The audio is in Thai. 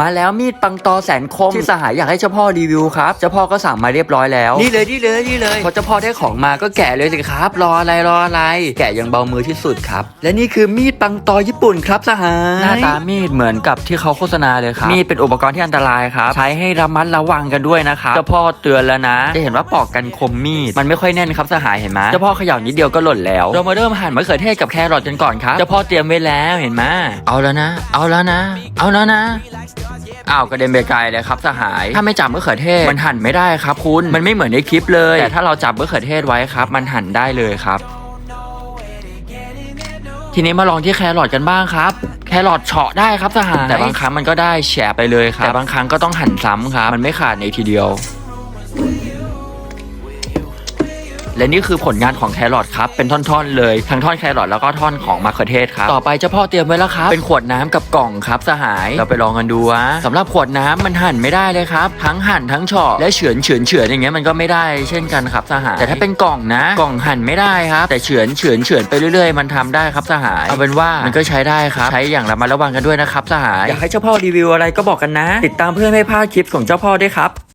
มาแล้วมีดปังตอแสนคมที่สหายอยากให้เจ้าพ่อรีวิวครับเจ้าพ่อก็สั่งมาเรียบร้อยแล้วนี่เลยนี่เลยนี่เลยพอเจ้าพ่อได้ของมาก็แกะเลยสิครับ รออะไรรออะไร แกะยังเบามือที่สุดครับ และนี่คือมีดปังตอญี่ปุ่นครับสหายหน้าตามีดเหมือนกับที่เขาโฆษณาเลยครับมีดเป็นอุปกรณ์ที่อันตรายครับใช้ให้ระมัดระวังกันด้วยนะครับเจ้าพ่อเตือนแล้วนะ จะเห็นว่าปอกกันคมมีดมันไม่ค่อยแน่นครับสหายเห็นไหมเจ้าพ่อเขย่านิดเดียวก็หล่นแล้วเรามาเริ่มหั่นมะเขือเทศกับแครอทกันก่อนครับเจ้าพ่อเตรียมไว้แล้วเห็นไหมเอาแล้วนะ เอาแล้วนะ เอาแล้วนะ อ้าวกระเด็นไปไกลเลยครับสหาย ถ้าไม่จับมะเขือเทศมันหั่นไม่ได้ครับ คุณมันไม่เหมือนในคลิปเลย แต่ถ้าเราจับมะเขือเทศไว้ครับ มันหั่นได้เลยครับ ทีนี้มาลองที่แครอทกันบ้างครับ แครอทเฉาะได้ครับสหายแต่บางครั้งมันก็ได้แฉะไปเลยครับแต่บางครั้งก็ต้องหั่นซ้ำครับ มันไม่ขาดในทีเดียว และนี่คือผลงานของแครอทครับ เป็นท่อนๆเลย ทั้งท่อนแครอทแล้วก็ท่อนของมะเขือเทศครับ ต่อไปเจ้าพ่อเตรียมไว้แล้วครับ เป็นขวดน้ำกับกล่องครับสหาย เราไปลองกันดูวะสำหรับขวดน้ำมันหั่นไม่ได้เลยครับ ทั้งหั่นทั้งเฉาะและเฉือนเฉือนเฉือนอย่างเงี้ยมันก็ไม่ได้เช่นกันครับสหาย แต่ถ้าเป็นกล่องนะ กล่องหั่นไม่ได้ครับ แต่เฉือนเฉือนเฉือนไปเรื่อยๆ มันทำได้ครับสหาย เอาเป็นว่ามันก็ใช้ได้ครับ ใช้อย่างระมัดระวังกันด้วยนะครับสหาย อยากให้เจ้าพ่อรีวิวอะไรก็บอกกันนะ ติดตามเพื่อไม่พลาดคลิปของเจ้าพ่อด้วยครับ